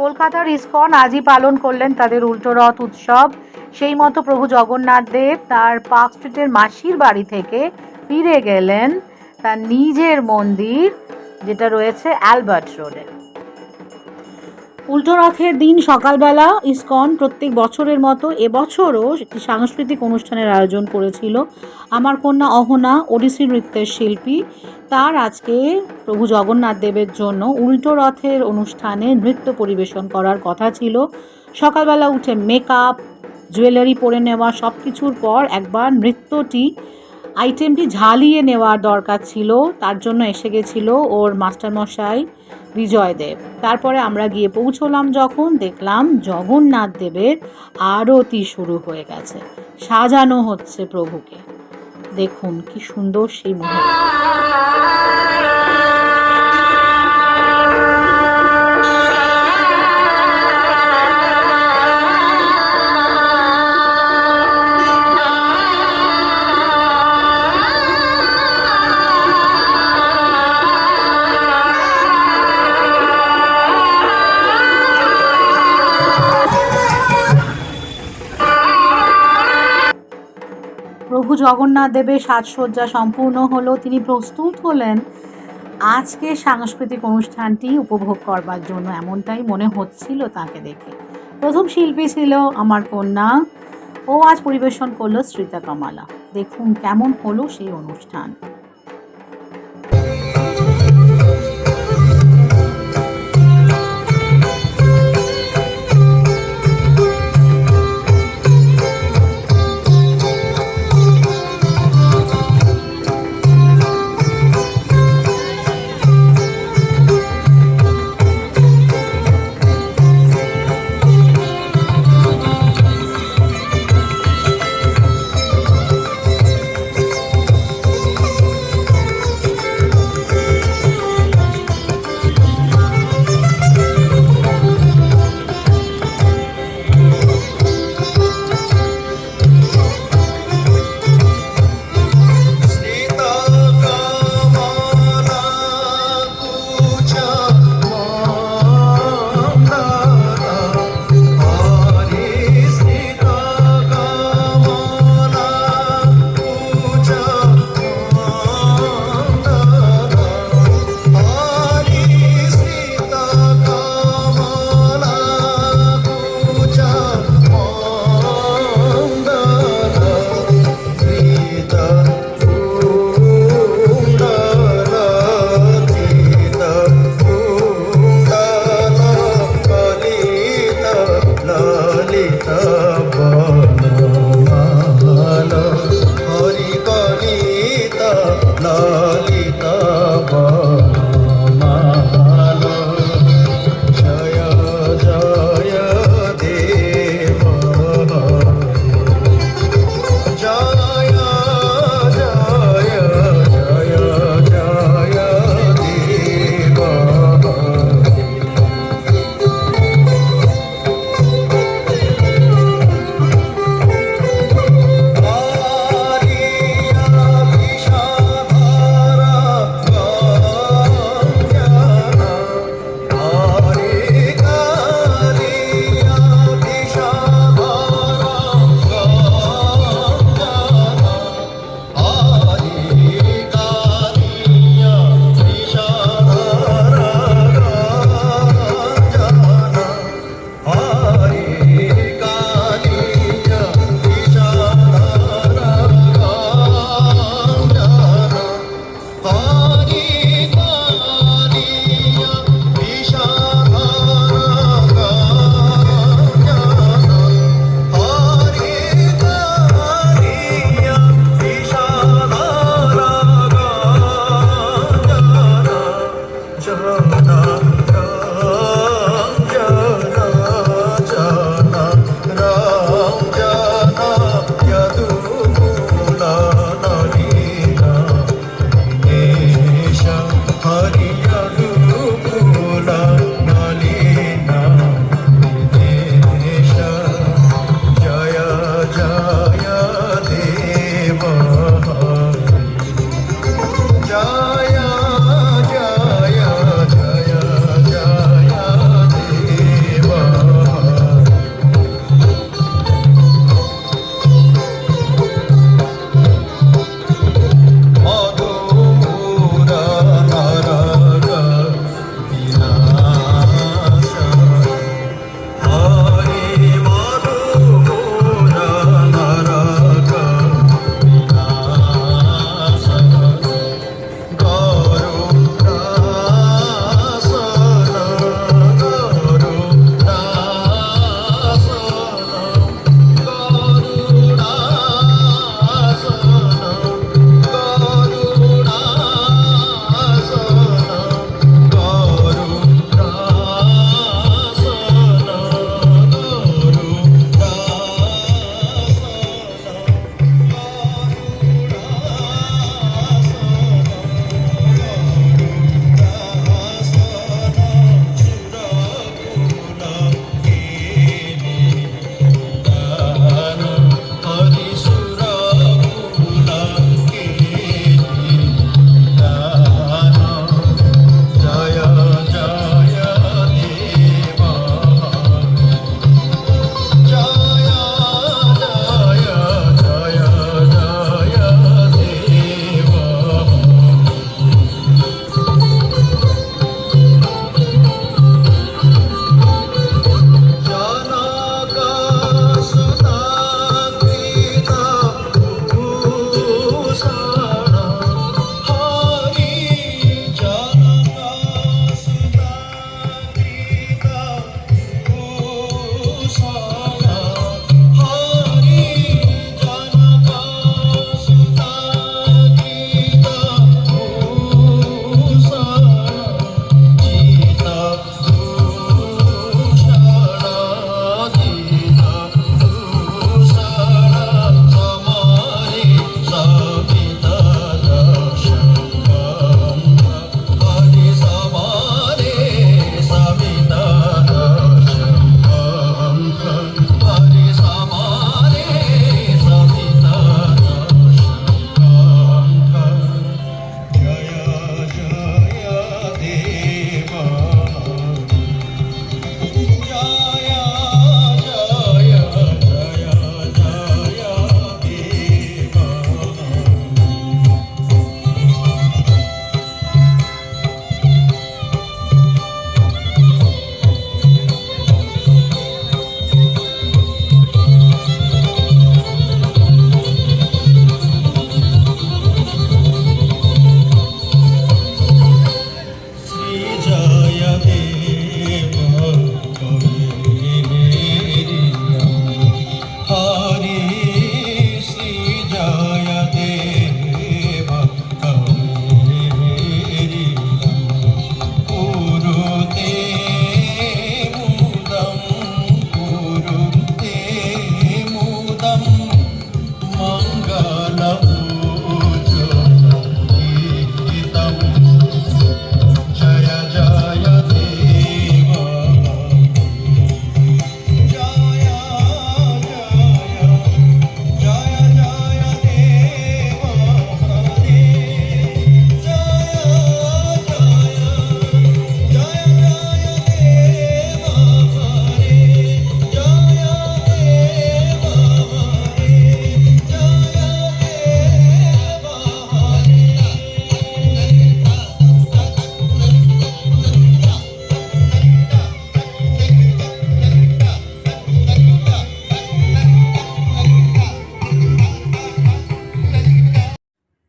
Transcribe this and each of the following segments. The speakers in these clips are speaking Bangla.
কলকাতার ইস্কন আজই পালন করলেন তাদের উল্টো রথ উৎসব। সেই মতো প্রভু জগন্নাথ দেব তার পার্ক স্ট্রিটের মাসির বাড়ি থেকে ফিরে গেলেন তার নিজের মন্দির, যেটা রয়েছে অ্যালবার্ট রোডে। উল্টো রথের দিন সকালবেলা। ইসকন প্রত্যেক বছরের মতো এবছরও একটি সাংস্কৃতিক অনুষ্ঠানের আয়োজন করেছিল। আমার কন্যা অহনা, ওডিসি নৃত্যের শিল্পী। তার আজকে প্রভু জগন্নাথ দেবের জন্য উল্টো রথের অনুষ্ঠানে নৃত্য পরিবেশন করার কথা ছিল। সকালবেলা উঠে মেকআপ, জুয়েলারি পরে নেওয়া সব কিছুর পর একবার নৃত্যটি, আইটেমটি ঝালিয়ে নেওয়ার দরকার ছিল। তার জন্য এসে গেছিল ওর মাস্টারমশাই। বিজয় দেব। তারপরে আমরা গিয়ে পৌঁছলাম যখন দেখলাম জগন্নাথ দেবের আরতি শুরু হয়ে গেছে। সাজানো হচ্ছে প্রভুকে। দেখুন কি সুন্দর সেই মুহূর্ত। প্রভু জগন্নাথ দেবের সাজসজ্জা সম্পূর্ণ হলো। তিনি প্রস্তুত হলেন আজকে সাংস্কৃতিক অনুষ্ঠানটি উপভোগ করবার জন্য। এমনটাই মনে হচ্ছিল তাকে দেখে। প্রথম শিল্পী ছিল আমার কন্যা ও আজ পরিবেশন করল শ্রীতা কমালা। দেখুন কেমন হলো সেই অনুষ্ঠান।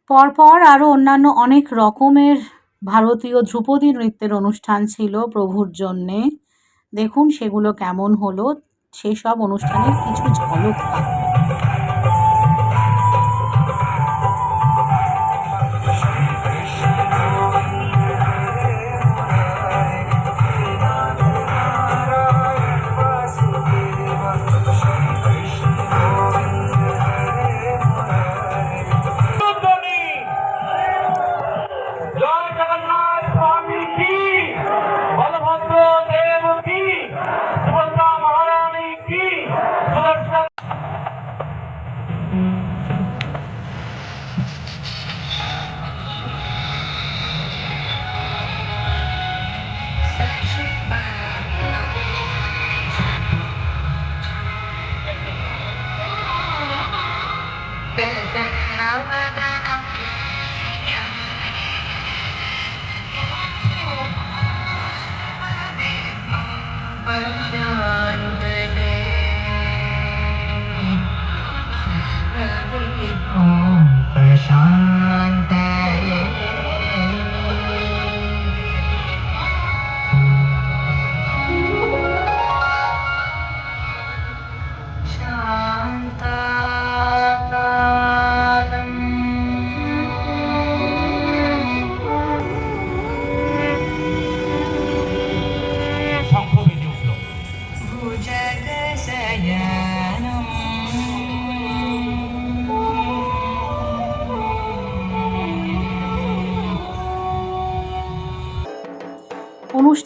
পরপর আরও অন্যান্য অনেক রকমের ভারতীয় ধ্রুপদী নৃত্যের অনুষ্ঠান ছিল প্রভুর জন্যে। দেখুন সেগুলো কেমন হলো। সেসব অনুষ্ঠানের কিছু ঝলক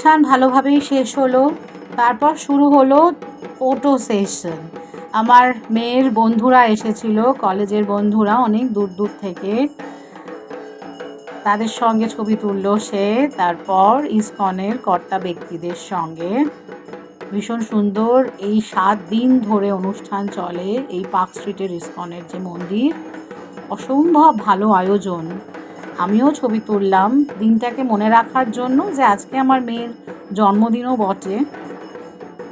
অনুষ্ঠান ভালোভাবেই শেষ হলো। তারপর শুরু হলো ফটো সেশন আমার মেয়ের বন্ধুরা এসেছিল, কলেজের বন্ধুরা অনেক দূর দূর থেকে। তাদের সঙ্গে ছবি তুললো সে, তারপর ইসকনের কর্তা ব্যক্তিদের সঙ্গে। ভীষণ সুন্দর এই সাত দিন ধরে অনুষ্ঠান চলে এই পার্ক স্ট্রিটের ইসকনের যে মন্দির। অসম্ভব ভালো আয়োজন। আমিও ছবি তুললাম। দিনটাকে মনে রাখার জন্য যে আজকে আমার মেয়ের জন্মদিনও বটে।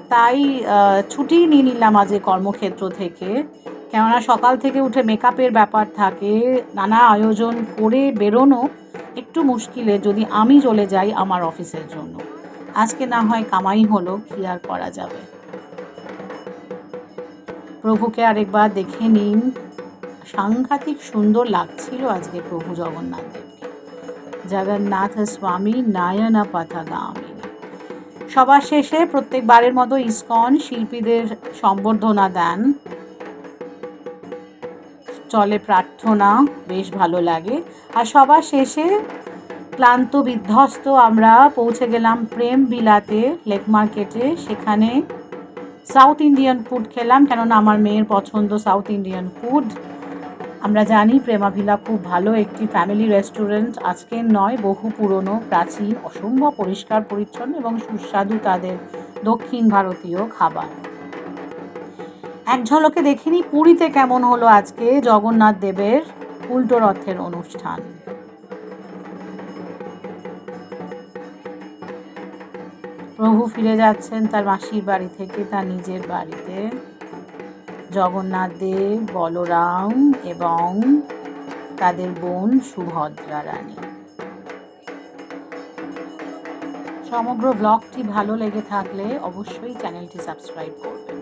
তাই ছুটি নিয়ে নিলাম আজকে কর্মক্ষেত্র থেকে। কেননা সকাল থেকে উঠে মেকআপের ব্যাপার থাকে, নানা আয়োজন করে বেরোনো একটু মুশকিলে যদি আমি চলে যাই আমার অফিসের জন্য। আজকে না হয় কামাই হলো, কি আর করা যাবে? প্রভুকে আরেকবার দেখে নিন। সাংঘাতিক সুন্দর লাগছিল আজকে প্রভু জগন্নাথ জগন্নাথ স্বামী নায়ন পথগামিনী সবার শেষে প্রত্যেকবারের মতো ইসকন শিল্পীদের সম্বর্ধনা দেন। চলে প্রার্থনা, বেশ ভালো লাগে। আর সবার শেষে ক্লান্ত বিধ্বস্ত আমরা পৌঁছে গেলাম প্রেম বিলাতে, লেক মার্কেটে। সেখানে সাউথ ইন্ডিয়ান ফুড খেলাম, কেননা আমার মেয়ের পছন্দ সাউথ ইন্ডিয়ান ফুড। আমরা জানি প্রেমাভিলা খুব ভালো একটি ফ্যামিলি রেস্টুরেন্ট আজকের নয়, বহু পুরনো, প্রাচীন, অসম্ভব পরিষ্কার, পরিচ্ছন্ন এবং সুস্বাদু তাদের দক্ষিণ ভারতীয় খাবার। এক ঝলকে দেখিনি পুরীতে কেমন হলো আজকে জগন্নাথ দেবের উল্টো রথের অনুষ্ঠান। প্রভু ফিরে যাচ্ছেন তার মাসির বাড়ি থেকে, তার নিজের বাড়িতে। জগন্নাথ দেব, বলরাম এবং তাদের বোন সুভদ্রা রানী। সমগ্র ব্লগটি ভালো লেগে থাকলে অবশ্যই চ্যানেলটি সাবস্ক্রাইব করবেন।